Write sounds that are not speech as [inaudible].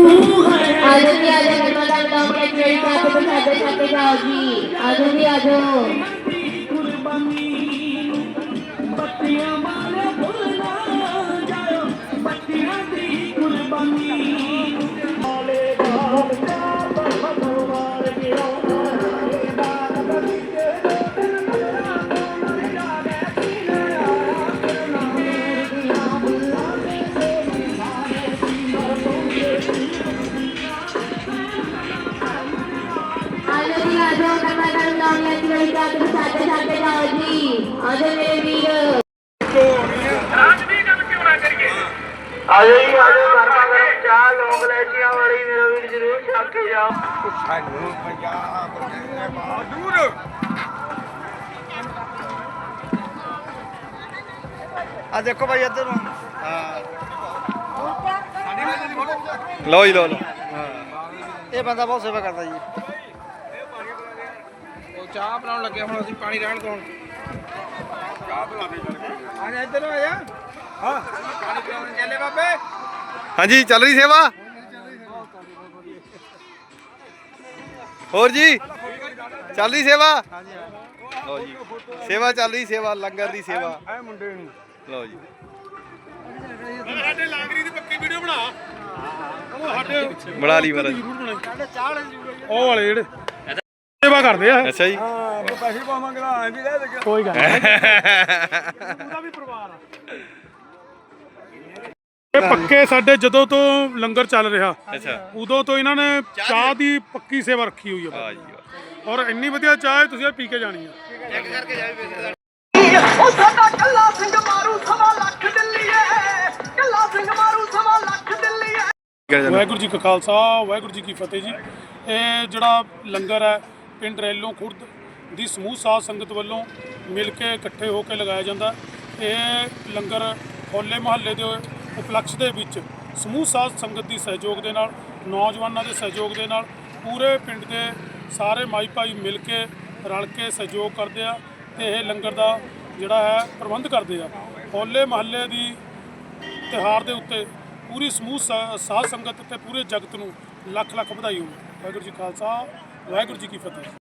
ਆਜੋ ਜੀ, ਆਜੋ ਗਰਮਾ ਦਾ ਨਾਮ ਲੈ ਕੇ ਸਾਥ ਤੋਂ ਸਾਡੇ ਸਾਥ ਜਾਓ ਜੀ। ਆਜੋ ਜੀ, ਆਜੋ। ਆਜੋ ਜੀ ਆਜੋ ਗਰਮਾ ਦਾ ਨਾਮ ਲੈ ਕੇ ਸਾਥ ਤੋਂ ਸਾਡੇ ਸਾਥ ਜਾਓ ਜੀ ਆਜੋ ਮੇਰੇ ਵੀਰ ਆਜੋ ਜੀ ਆਜੋ ਗਰਮਾ ਗਰਮ ਚਾਹ ਲੌਂਗ ਲੈਚੀਆਂ ਵਾਲੀ ਮੇਰਾ ਵੀਰ ਜ਼ਰੂਰ ਛਕ ਕੇ ਜਾਓ ਸਾਨੂੰ ਪੰਜਾਬ ਦੇ ਬਹਾਦੁਰ ਆ ਦੇਖੋ ਭਾਈ ਇੱਧਰ ਨੂੰ। ਹਾਂ। ਲਓ ਜੀ ਲਓ। ਹਾਂ। ਇਹ ਬੰਦਾ ਬਹੁਤ ਸੇਵਾ ਕਰਦਾ ਜੀ। ਚਾਹ ਬਣਾਉਣ ਲੱਗੇ ਹੁਣ ਅਸੀਂ ਪਾਣੀ ਰਹਿਣ ਤੋਂ ਚਾਹ ਬਣਾ ਦੇ ਆ ਜਾ ਇੱਧਰ ਆ ਜਾ। ਹਾਂ। ਪਾਣੀ ਪਿਆਉਣ ਚੱਲੇ ਬਾਬੇ। ਹਾਂਜੀ ਚੱਲ ਰਹੀ ਸੇਵਾ? ਹੋਰ ਜੀ ਚੱਲ ਰਹੀ ਸੇਵਾ? ਲਓ ਜੀ ਸੇਵਾ ਚੱਲ ਰਹੀ ਸੇਵਾ ਲੰਗਰ ਦੀ ਸੇਵਾ। ਐ ਮੁੰਡੇ ਨੂੰ ਲਓ ਜੀ। ਸਾਡੇ ਲਾਂਗਰੀ ਦੀ ਪੱਕੀ ਵੀਡੀਓ ਬਣਾ। ਉਹ ਸਾਡੇ ਬਣਾ ਲਈ ਮਹਾਰਾਜ ਉਹ ਵਾਲੇ ਜਿਹੜੇ। ਸੇਵਾ ਕਰਦੇ ਆ। ਅੱਛਾ ਜੀ। ਪੈਸੇ ਪਾਵਾਂਗੇ ਤਾਂ ਐਂ ਵੀ ਲੈ ਦੇ ਕੋਈ ਗੱਲ ਉਹਦਾ [laughs] ਵੀ ਪਰਿਵਾਰ ਆ। ਇਹ ਪੱਕੇ ਸਾਡੇ ਜਦੋਂ ਤੋਂ ਲੰਗਰ ਚੱਲ ਰਿਹਾ ਅੱਛਾ। ਉਦੋਂ ਤੋਂ ਇਹਨਾਂ ਨੇ ਚਾਹ ਦੀ ਪੱਕੀ ਸੇਵਾ ਰੱਖੀ ਹੋਈ ਆ। ਵਾਹ ਜੀ ਵਾਹ। ਔਰ ਇੰਨੀ ਵਧੀਆ ਚਾਹ ਹੈ ਤੁਸੀਂ ਇਹ ਪੀ ਕੇ ਜਾਣੀ ਆ। ਉਹ ਸਾਡਾ ਕੱਲਾ ਸਿੰਘ ਮਾਰੂ ਸਵਾ ਲੱਖ ਦਿੱਲੀਏ ਕੱਲਾ ਸਿੰਘ ਮਾਰੂ ਸਵਾ ਲੱਖ ਦਿੱਲੀਏ ਕਰ ਜਾਂਦਾ ਵਾਹਿਗੁਰੂ ਜੀ ਕਾ ਖਾਲਸਾ ਵਾਹਿਗੁਰੂ ਜੀ ਕੀ ਫਤਿਹ ਜੀ। ਇਹ ਜਿਹੜਾ ਲੰਗਰ ਹੈ ਪਿੰਡ ਰੈਲੋਂ ਖੁਰਦ ਦੀ ਸਮੂਹ ਸਾਧ ਸੰਗਤ ਵੱਲੋਂ ਮਿਲ ਕੇ ਇਕੱਠੇ ਹੋ ਕੇ ਲਗਾਇਆ ਜਾਂਦਾ। ਇਹ ਲੰਗਰ ਹੋਲੇ ਮਹੱਲੇ ਦੇ ਉਪਲਕਸ਼ ਦੇ ਵਿੱਚ ਸਮੂਹ ਸਾਧ ਸੰਗਤ ਦੀ ਸਹਿਯੋਗ ਦੇ ਨਾਲ, ਨੌਜਵਾਨਾਂ ਦੇ ਸਹਿਯੋਗ ਦੇ ਨਾਲ ਪੂਰੇ ਪਿੰਡ ਦੇ ਸਾਰੇ ਮਾਈ ਭਾਈ ਮਿਲ ਕੇ ਰਲ ਕੇ ਸਹਿਯੋਗ ਕਰਦੇ ਆ ਤੇ ਇਹ ਲੰਗਰ ਦਾ ਜਿਹੜਾ ਹੈ ਪ੍ਰਬੰਧ ਕਰਦੇ ਆ। ਹੋਲੇ ਮਹੱਲੇ ਦੀ ਤਿਉਹਾਰ ਦੇ ਉੱਤੇ ਪੂਰੀ ਸਮੂਹ ਸਾ- ਸਾਧ ਸੰਗਤ ਤੇ ਪੂਰੇ ਜਗਤ ਨੂੰ ਲੱਖ ਲੱਖ ਵਧਾਈ ਹੋਵੇ ਵਾਹਿਗੁਰੂ ਜੀ ਖਾਲਸਾ। ਵਾਹਿਗੁਰੂ ਜੀ ਕੀ ਫਤਿਹ।